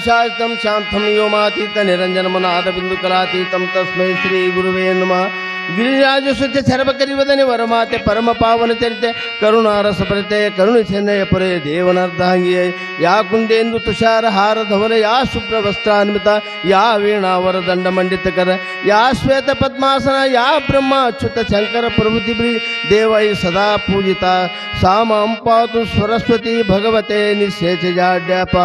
शास्त्रम शांतम व्योमातीत निरंजनमनाद बिंदुकलातीतम तस्मै श्री गुरुवे नमः। ಗಿರಿರಾಜಸುತೆ ಸರ್ವಕರಿವದನೆ ವರಮಾತೆ ಪರಮ ಪಾವನ ಚರಿತೆ ಕರುಣಾರಸ ಪ್ರತ್ಯಯ ಕರುಣಿಸೆನಯ ಪೊರೆ ದೇವನರ್ಧಾಂಗಿಯೇ ಯಾ ಕುಂದೇಂದು ತುಷಾರ ಹಾರ ಧವಲ ಯಾ ಶುಭ್ರ ವಸ್ತ್ರಾನ್ವಿತ ಯಾ ವೀಣಾವರ ದಂಡ ಮಂಡಿತಕರ ಯಾ ಶ್ವೇತ ಪದ್ಮಾಸನ ಯಾ ಬ್ರಹ್ಮ ಅಚ್ಯುತ ಶಂಕರ ಪ್ರಭೃತಿ ಬ್ರಿ ದೇವೈ ಸದಾ ಪೂಜಿತ ಸಾಮಾಂ ಪಾತು ಸರಸ್ವತಿ ಭಗವತೆ ನಿಶೇಷ ಜಾಡ್ಯಾಪ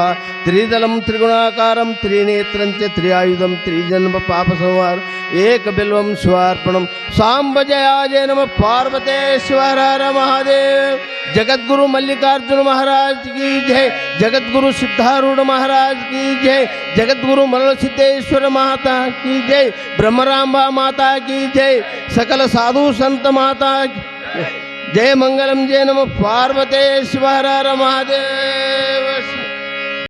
त्रिदलम त्रिगुणाकारम त्रिनेत्रं च त्रियायुधम त्रिजन्म पाप संहार एक बिल्वम स्वार्पणम सांब जयाजय नम पार्वतेश्वर हर महादेव। जगतगुरु मल्लिकार्जुन महाराज की जय। जगतगुरु सिद्धारूढ़ महाराज की जय। जगतगुरु मरण सिद्धेश्वर माता की जय। ब्रह्मरांबा माता की जय। सकल साधु संत माता जय। मंगलम जय नम। पार्वतेश्वर हर महादेव।